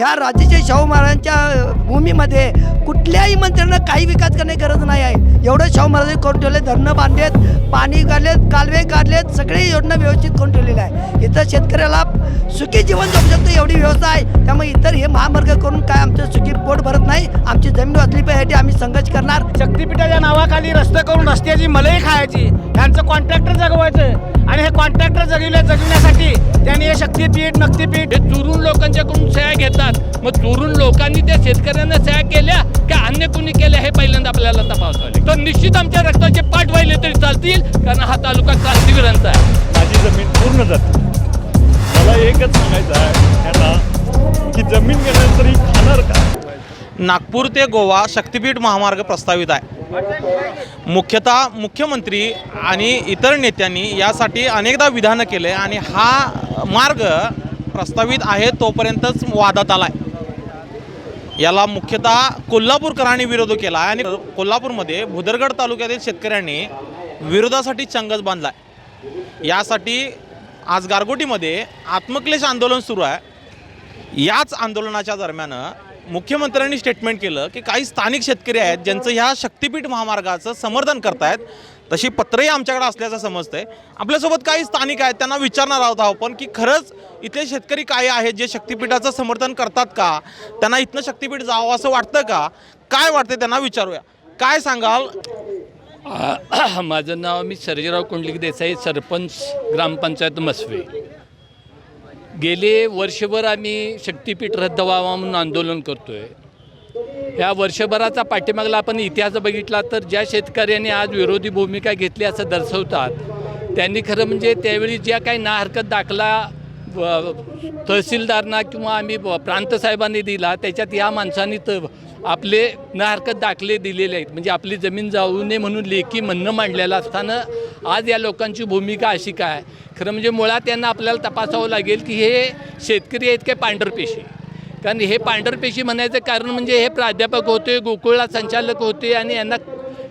ह्या राजेशाही शाहू महाराजांच्या भूमीमध्ये कुठल्याही मंत्र्यांना काही विकास करण्याची गरज नाही आहे. एवढं शाहू महाराजांनी करून ठेवले धरणं बांधलेत पाणी काढलेत कालवे काढलेत सगळे योजना व्यवस्थित करून ठेवलेल्या आहे. इथं शेतकऱ्याला सुखी जीवन जगू शकतो एवढी व्यवस्था आहे. त्यामुळे इतर हे महामार्ग करून काय आमचं सुखी पोट भरत नाही. आमची जमीन वाचली पाहिजे आम्ही संघर्ष करणार. शक्तीपीठाच्या नावाखाली रस्ते करून रस्त्याची मलई खायची. ह्यांचं कॉन्ट्रॅक्टर जगवायचं. आणि हे कॉन्ट्रॅक्टर जगविल्या जगविण्यासाठी त्यांनी हे शक्तीपीठ नक्तीपीठ हे चुरून लोकांच्याकडून सह्या घेतात. मग चोरून लोकांनी त्या शेतकऱ्यांना सह्या केल्या का अन्य कुणी केल्या हे पहिल्यांदा आपल्याला तपासावं लागेल. तर निश्चित आमच्या रक्ताचे पाठ वाहिले तरी चालतील कारण हा तालुका क्रांतिवीरांचा आहे. माझी जमीन पूर्ण जाते. मला एकच सांगायचं आहे त्यांना की जमीन गेल्यानंतर ही खाणार का? नागपूर ते गोवा शक्तीपीठ महामार्ग प्रस्तावित आहे. मुख्यतः मुख्यमंत्री आणि इतर नेत्यांनी यासाठी अनेकदा विधानं केले आणि हा मार्ग प्रस्तावित आहे तोपर्यंतच वादात आला आहे याला मुख्यतः कोल्हापूरकरांनी विरोध केला आहे आणि कोल्हापूरमध्ये भुदरगड तालुक्यातील शेतकऱ्यांनी विरोधासाठी चंगच बांधला आहे यासाठी आज गारगोटीमध्ये आत्मक्लेश आंदोलन सुरू आहे. याच आंदोलनाच्या दरम्यान मुख्यमंत्र्यांनी स्टेटमेंट केलं की काही स्थानिक शेतकरी आहेत ज्यांचं ह्या शक्तीपीठ महामार्गाचं समर्थन करतायत तशी पत्रही आमच्याकडे असल्याचं समजतंय. आपल्यासोबत काही स्थानिक आहेत त्यांना विचारणार आहोत आपण की खरंच इथले शेतकरी काय आहेत जे शक्तीपीठाचं समर्थन करतात का? त्यांना इथनं शक्तीपीठ जावं असं वाटतं का? काय वाटतं त्यांना विचारूया. काय सांगाल? माझं नाव मी सर्जेराव कुंडलिक देसाई सरपंच ग्रामपंचायत मसवे. गेले वर्षभर आम्ही शक्तीपीठ रद्द व्हावा म्हणून आंदोलन करतो आहे या वर्षभराचा पाठीमागला आपण इतिहास बघितला तर ज्या शेतकऱ्यांनी आज विरोधी भूमिका घेतली असं दर्शवतात त्यांनी खरं म्हणजे त्यावेळी ज्या काही ना हरकत दाखला तहसीलदारांना किंवा आम्ही ब- दिला त्याच्यात या माणसांनी त आपले न हरकत दाखले दिलेले आहेत. म्हणजे आपली जमीन जाऊ नये म्हणून लेखी म्हणणं मांडलेलं असताना आज या लोकांची भूमिका अशी काय? खरं म्हणजे मुळात त्यांना आपल्याला तपासावं लागेल की हे शेतकरी आहेत काय पांढरपेशी? कारण हे पांढरपेशी म्हणायचं कारण म्हणजे हे प्राध्यापक होते गोकुळला संचालक होते आणि यांना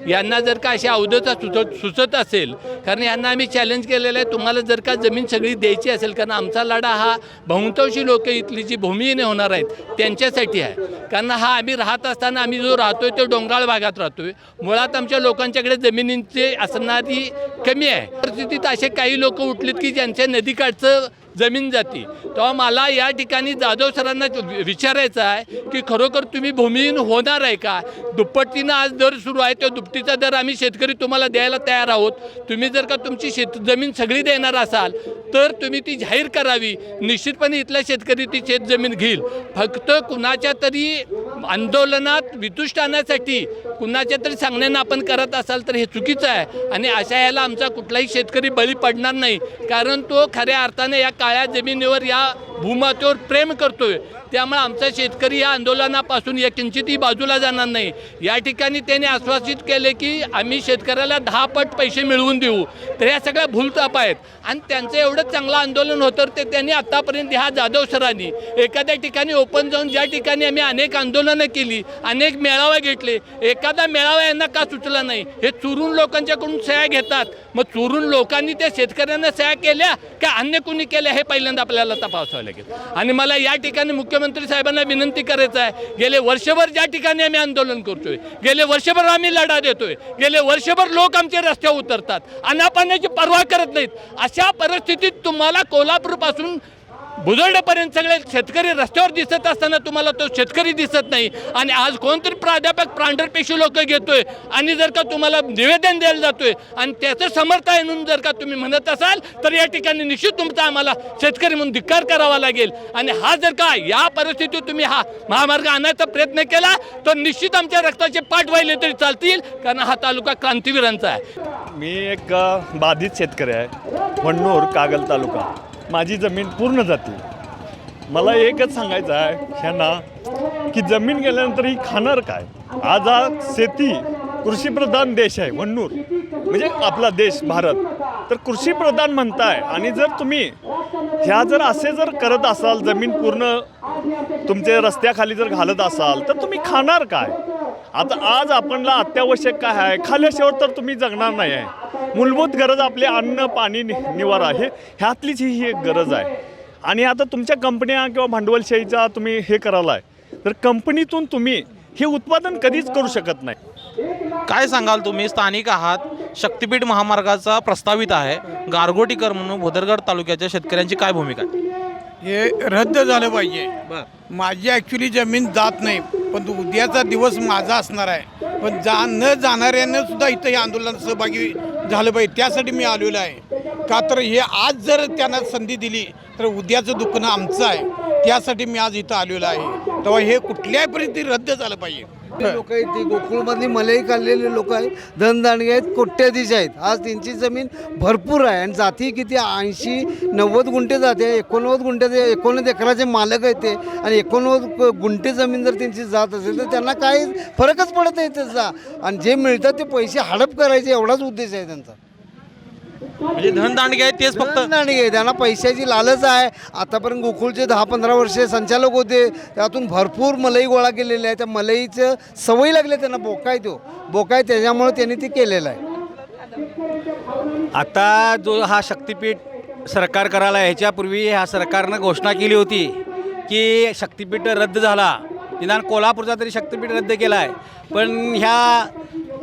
यांना जर का अशी अवधता सुचत सुचत असेल कारण यांना आम्ही चॅलेंज केलेलं आहे तुम्हाला जर का जमीन सगळी द्यायची असेल कारण आमचा लढा हा बहुतांशी लोक इथली जी भूमीने होणार आहेत त्यांच्यासाठी आहे. कारण हा आम्ही राहत असताना आम्ही जो राहतो आहे तो डोंगराळ भागात राहतो आहे मुळात आमच्या लोकांच्याकडे जमिनींची असणारी कमी आहे. परिस्थितीत असे काही लोक उठलेत की ज्यांच्या नदीकाठचं जमीन जाती. तेव्हा मला या ठिकाणी जाधव सरांना विचारायचं आहे की खरोखर तुम्ही भूमिहीन होणार आहे का? दुप्पटीनं आज दर सुरू आहे तो दुपटीचा दर आम्ही शेतकरी तुम्हाला द्यायला तयार आहोत. तुम्ही जर का तुमची शेत जमीन सगळी देणार असाल तर तुम्ही ती जाहीर करावी. निश्चितपणे इथला शेतकरी ती शेतजमीन घेईल. फक्त कुणाच्या तरी आंदोलनात वितुष्ट आणण्यासाठी कुणाच्या तरी सांगण्यानं आपण करत असाल तर हे चुकीचं आहे. आणि अशा याला आमचा कुठलाही शेतकरी बळी पडणार नाही. कारण तो खऱ्या अर्थाने या काळ्या जमिनीवर या भूमातेवर प्रेम करतोय. त्यामुळे आमचा शेतकरी या आंदोलनापासून या किंचितही बाजूला जाणार नाही. या ठिकाणी त्याने आश्वासित केले की आम्ही शेतकऱ्याला दहा पट पैसे मिळवून देऊ. तर ह्या सगळ्या भूलताप आहेत. आणि त्यांचं एवढं चांगलं आंदोलन होतं ते त्यांनी आत्तापर्यंत ह्या जाधव सरांनी एखाद्या ठिकाणी ओपन जाऊन ज्या ठिकाणी आम्ही अनेक आंदोलनं केली अनेक मेळावे घेतले एका एखादा मेळावा यांना का सुचला नाही? हे चुरून लोकांच्याकडून सह्या घेतात. मग चुरून लोकांनी त्या शेतकऱ्यांना सह्या केल्या का अन्य कुणी केल्या हे पहिल्यांदा आपल्याला तपासावं लागेल. आणि मला या ठिकाणी मुख्यमंत्री साहेबांना विनंती करायचं आहे. गेले वर्षभर ज्या ठिकाणी आम्ही आंदोलन करतोय गेले वर्षभर आम्ही लढा देतोय गेले वर्षभर लोक आमचे रस्त्यावर उतरतात अनापाण्याची पर्वा करत नाहीत. अशा परिस्थितीत तुम्हाला कोल्हापूरपासून बुजर्डपर्यंत सगळे शेतकरी रस्त्यावर दिसत असताना तुम्हाला तो शेतकरी दिसत नाही. आणि आज कोणतरी प्राध्यापक प्रांढरपेशी लोक घेतोय आणि जर का तुम्हाला निवेदन द्यायला जातोय आणि त्याचं समर्थ आहे म्हणून जर का तुम्ही म्हणत असाल तर या ठिकाणी निश्चित तुमचा आम्हाला शेतकरी म्हणून धिक्कार करावा लागेल. आणि हा जर का या परिस्थितीत तुम्ही हा महामार्ग आणायचा प्रयत्न केला तर निश्चित आमच्या रक्ताचे पाठ वाहिले तरी चालतील कारण हा तालुका क्रांतीवीरांचा आहे. मी एक बाधित शेतकरी आहे. वण्णूर कागल तालुका. माझी जमीन पूर्ण जाते मला एकच सांगायचं आहे ह्यांना की जमीन गेल्यानंतर ही खाणार काय? आज हा शेती कृषीप्रधान देश आहे वन्नूर. म्हणजे आपला देश भारत. तर कृषीप्रधान म्हणताय आणि जर तुम्ही ह्या जर असे जर करत असाल जमीन पूर्ण तुमचे रस्त्याखाली जर घालत असाल तर तुम्ही खाणार काय? आता आज आपणला अत्यावश्यक काय आहे? खाल्ल्याशिवाय तर तुम्ही जगणार नाही आहे. मूलभूत गरज आपले अन्न पाणी नि- निवारा हे ह्यातलीच ही एक गरज आहे. आणि आता तुमच्या कंपन्या किंवा भांडवलशाहीचा तुम्ही हे करायला आहे तर कंपनीतून तुम्ही हे उत्पादन कधीच करू शकत नाही. काय सांगाल तुम्ही? स्थानिक आहात. शक्तीपीठ महामार्गाचा प्रस्तावित आहे. गारगोटीकर म्हणून भोदरगड तालुक्याच्या शेतकऱ्यांची काय भूमिका आहे? हे रद्द झालं पाहिजे. माझी ॲक्च्युली जमीन जात नाही. पण उद्याचा दिवस माझा असणार आहे. पण जा न जाणाऱ्यानं सुद्धा इथं हे आंदोलनात सहभागी झालं पाहिजे. त्यासाठी मी आलेलो आहे. का तर हे आज जर त्यांना संधी दिली तर उद्याचं दुखणं आमचं आहे. त्यासाठी मी आज इथं आलेलो आहे. तेव्हा हे कुठल्याही परिस्थिती रद्द झालं पाहिजे. लोक आहेत ती गोकुळमधली मलई काढलेले लोक आहेत धनदांडगे आहेत कोट्याधीश आहेत. आज त्यांची जमीन भरपूर आहे आणि जाती किती ऐंशी नव्वद गुंठे जाते एकोणनव्वद गुंठे एकोणीस एकराचे मालक आहेत ते. आणि एकोणनव्वद गुंठे जमीन जर त्यांची जात असेल तर त्यांना काही फरकच पडत नाही त्याचा. आणि जे मिळतात ते पैसे हडप करायचे एवढाच उद्देश आहे त्यांचा. म्हणजे धनदांडगे आहेत तेच फक्त. धनदांडगे त्यांना पैशाची लालच आहे. आतापर्यंत गोकुळचे दहा पंधरा वर्षे संचालक होते. त्यातून भरपूर मलई गोळा केलेले आहे. त्या मलईचं सवय लागली त्यांना. बोकाय तो. बोकाय त्याच्यामुळे त्यांनी ते केलेलं आहे. आता जो हा शक्तिपीठ सरकार करायला ह्याच्यापूर्वी ह्या सरकारनं घोषणा केली होती की शक्तिपीठ रद्द झाला. निदान कोल्हापूरचा तरी शक्तिपीठ रद्द केला आहे पण ह्या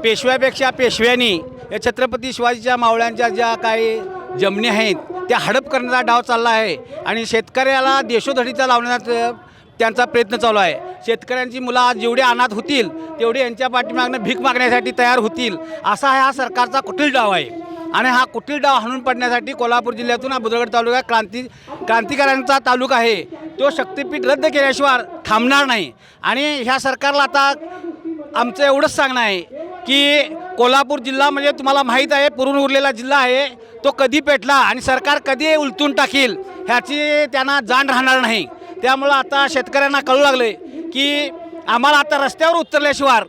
पेशव्यापेक्षा पेशव्यांनी या छत्रपती शिवाजीच्या मावळ्यांच्या ज्या काही जमनी आहेत त्या हडप करण्याचा डाव चालला आहे. आणि शेतकऱ्याला देशोधडीचा लावण्याचा त्यांचा प्रयत्न चालू आहे. शेतकऱ्यांची मुलं आज जेवढे अनाथ होतील तेवढे यांच्या पाठीमागनं भीक मागण्यासाठी तयार होतील असा हा सरकारचा कुटील डाव आहे. आणि हा कुटील डाव हाणून पडण्यासाठी कोल्हापूर जिल्ह्यातून हा बुद्रगड तालुका क्रांती क्रांतिकाऱ्यांचा तालुका आहे. तो शक्तिपीठ रद्द केल्याशिवाय थांबणार नाही. आणि ह्या सरकारला आता आमचं एवढंच सांगणं आहे की कोल्हापूर जिल्हा म्हणजे तुम्हाला माहीत आहे पुरून उरलेला जिल्हा आहे. तो कधी पेटला आणि सरकार कधी उलटून टाकील ह्याची त्यांना जाण राहणार नाही. त्यामुळं आता शेतकऱ्यांना कळू लागले की आम्हाला आता रस्त्यावर उतरल्याशिवाय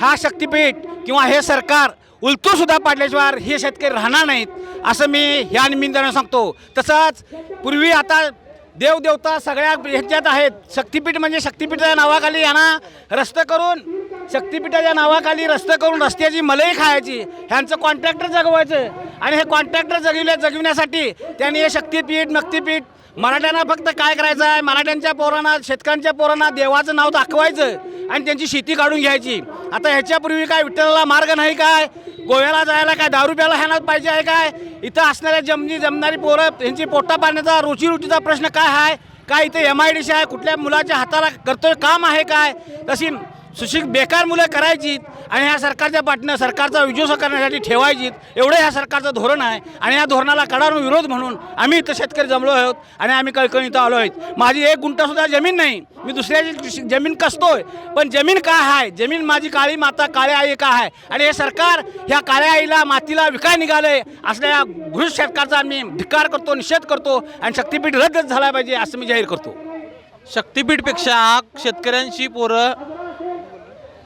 हा शक्तिपीठ किंवा हे सरकार उलतूनसुद्धा पाडल्याशिवाय हे शेतकरी राहणार नाहीत असं मी ह्या निमित्तानं सांगतो. तसंच पूर्वी आता देवदेवता सगळ्या ह्याच्यात आहेत. शक्तीपीठ म्हणजे शक्तीपीठाच्या नावाखाली यांना रस्ते करून शक्तीपीठाच्या नावाखाली रस्ते करून रस्त्याची मलई खायची. ह्यांचं कॉन्ट्रॅक्टर जगवायचं. आणि हे कॉन्ट्रॅक्टर जगविल्या जगविण्यासाठी त्यांनी हे शक्तिपीठ नक्तीपीठ मराठ्यांना फक्त काय करायचं आहे? मराठ्यांच्या पोरांना शेतकऱ्यांच्या पोरांना देवाचं नाव दाखवायचं. आणि त्यांची शेती काढून घ्यायची. आता ह्याच्यापूर्वी काय विठ्ठलाला मार्ग नाही काय? गोव्याला जायला काय दारू प्यायला ह्याला पाहिजे आहे काय? इथं असणाऱ्या जमनी जमणारी पोरं यांची पोटा पाण्याचा रोजीरोटीचा प्रश्न काय आहे काय इथे एम आय डी सी आहे? कुठल्या मुलाच्या हाताला कर्तव्य काम आहे काय? तशी सुशिक बेकार मुलं करायची आणि ह्या सरकारच्या पाठनं सरकारचा विजोस करण्यासाठी ठेवायची एवढं ह्या सरकारचं धोरण आहे आणि या धोरणाला कडाडून विरोध म्हणून आम्ही इथं शेतकरी जमलो आहोत आणि आम्ही कळकळी इथं आलो आहोत. माझी एक गुंठासुद्धा जमीन नाही. मी दुसऱ्याची जमीन कसतोय? पण जमीन काय आहे जमीन माझी काळी माता काळ्या आई का आहे आणि हे सरकार ह्या काळ्या आईला मातीला विकाय निघाले असल्या घृष सरकारचा आम्ही धिकार करतो निषेध करतो आणि शक्तीपीठ रद्दच झाला पाहिजे असं मी जाहीर करतो. शक्तीपीठपेक्षा शेतकऱ्यांची पोरं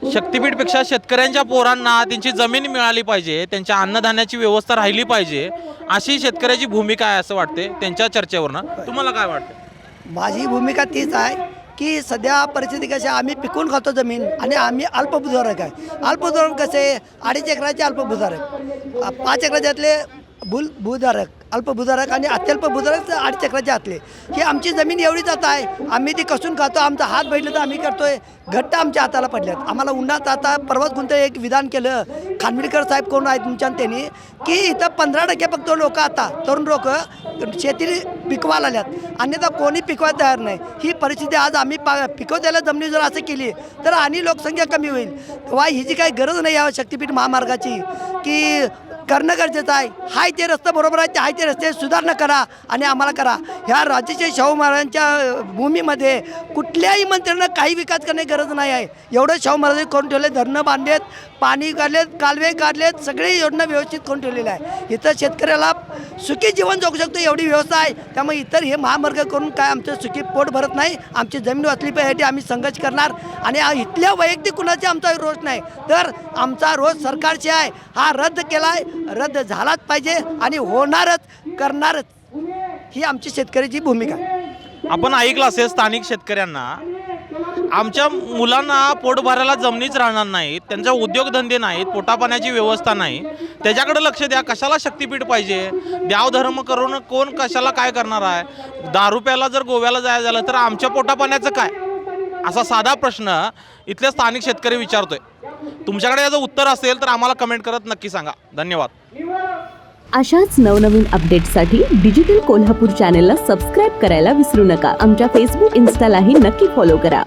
शक्तीपीठपेक्षा शेतकऱ्यांच्या पोरांना त्यांची जमीन मिळाली पाहिजे त्यांच्या अन्नधान्याची व्यवस्था राहिली पाहिजे अशी शेतकऱ्याची भूमिका आहे असं वाटते त्यांच्या चर्चेवरनं. तुम्हाला काय वाटतं माझी भूमिका तीच आहे की सध्या परिस्थिती कशी आम्ही पिकून खातो जमीन आणि आम्ही अल्पभूधारक आहे. अल्पभूधारक कसे? अडीच एकराचे अल्पभूधारक. पाच एकराच्यातले भूल भूधारक. अल्पभूधारक आणि अत्यल्प भूधारक आठ एकराच्या आतले. ही आमची जमीन एवढीच आता आहे आम्ही ती कसून खातो आमचा हात बैठलं तर आम्ही करतोय. घट्ट आमच्या हाताला पडल्यात. आम्हाला उन्हात आता परवाच कोणतं एक विधान केलं खानविलकर साहेब कोण आहेत तुमच्या त्यांनी की इथं पंधरा टक्के फक्त लोक आता तरुण लोक शेती पिकवायला आल्यात. अन्यथा कोणी पिकवायला तयार नाही. ही परिस्थिती आज आम्ही पा पिकवत्याला जमिनी जर असं केली तर आणि लोकसंख्या कमी होईल. तेव्हा ही जी काही गरज नाही या शक्तीपीठ महामार्गाची की करणं गरजेचं आहे. हाय ते रस्ते बरोबर आहे ते हाय ते रस्ते सुधारणा करा आणि आम्हाला करा. ह्या राज्याच्या शाहू महाराजांच्या भूमीमध्ये कुठल्याही मंत्र्यांना काही विकास करण्याची गरज नाही आहे. एवढं शाहू महाराजांनी करून ठेवले धरणं बांधलेत पाणी काढलेत कालवे काढलेत सगळी योजना व्यवस्थित करून ठेवलेल्या आहे. इथं शेतकऱ्याला सुखी जीवन जगू शकतो एवढी व्यवस्था आहे. त्यामुळे इतर हे महामार्ग करून काय आमचं सुखी पोट भरत नाही आमची जमीन वाचली पाहिजे आम्ही संघर्ष करणार. आणि इथल्या वैयक्तिक कुणाचे आमचा रोष नाही. तर आमचा रोज सरकारचे आहे. हा रद्द केला आहे रद्द झालाच पाहिजे आणि होणारच करणारच. ही आमची शेतकऱ्याची भूमिका. आपण ऐकलं असेल स्थानिक शेतकऱ्यांना आमच्या मुलांना पोट भरायला जमिनीच राहणार नाहीत त्यांचा उद्योगधंदे नाहीत पोटापाण्याची व्यवस्था नाही. त्याच्याकडे लक्ष द्या कशाला शक्तीपीठ पाहिजे? द्याव धर्म करून कोण कशाला काय करणार आहे? दहा रुपयाला जर गोव्याला जायला झालं तर आमच्या पोटापाण्याचं काय? असा साधा प्रश्न इथले स्थानिक शेतकरी विचारतोय. तुमच्याकडे याचं उत्तर असेल तर आम्हाला कमेंट करत नक्की सांगा. धन्यवाद. अशाच नवनवीन अपडेट्ससाठी डिजिटल कोल्हापूर चॅनेलला सबस्क्राईब करायला विसरू नका. आमच्या फेसबुक इन्स्टालाही नक्की फॉलो करा.